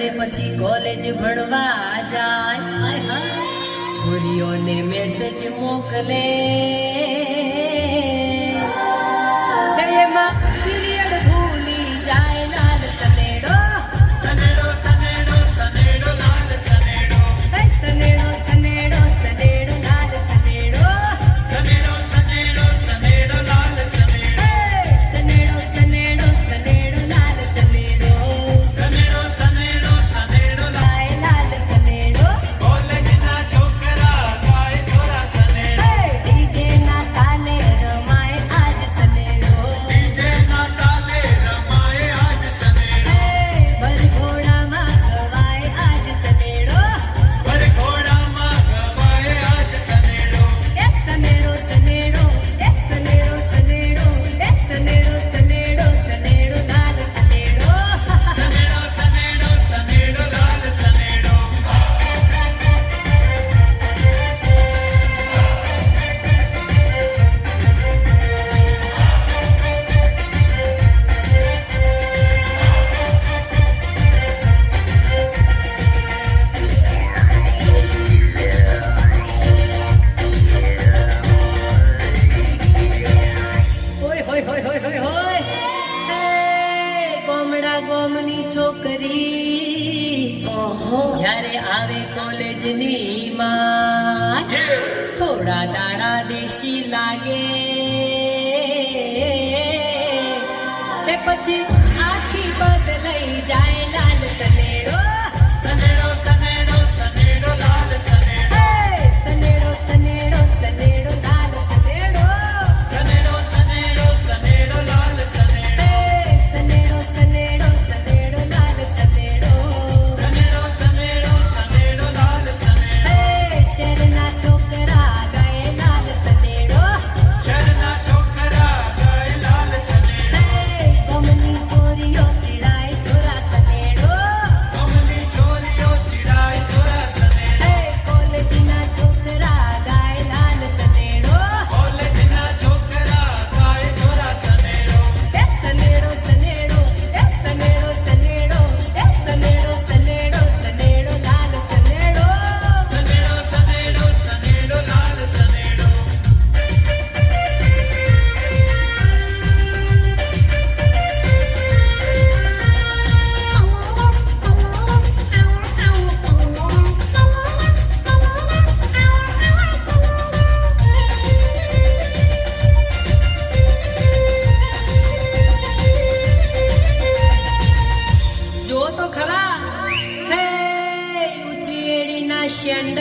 અને પછી કોલેજ ભણવા જાય. છોરીઓને મેસેજ મોકલે. છોકરી જ્યારે આવે કોલેજની માં થોડા દાડા દેશી લાગે.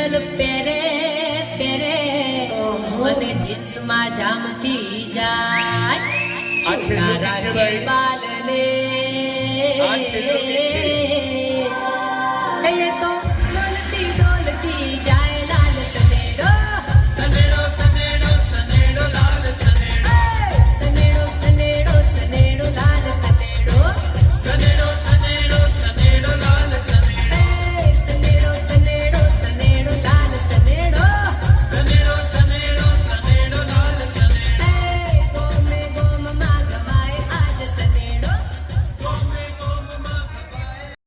પેન્ડલ પહેરે પહેરે અને જીન્સમાં જામતી જાય. આઠ રાખે બાલને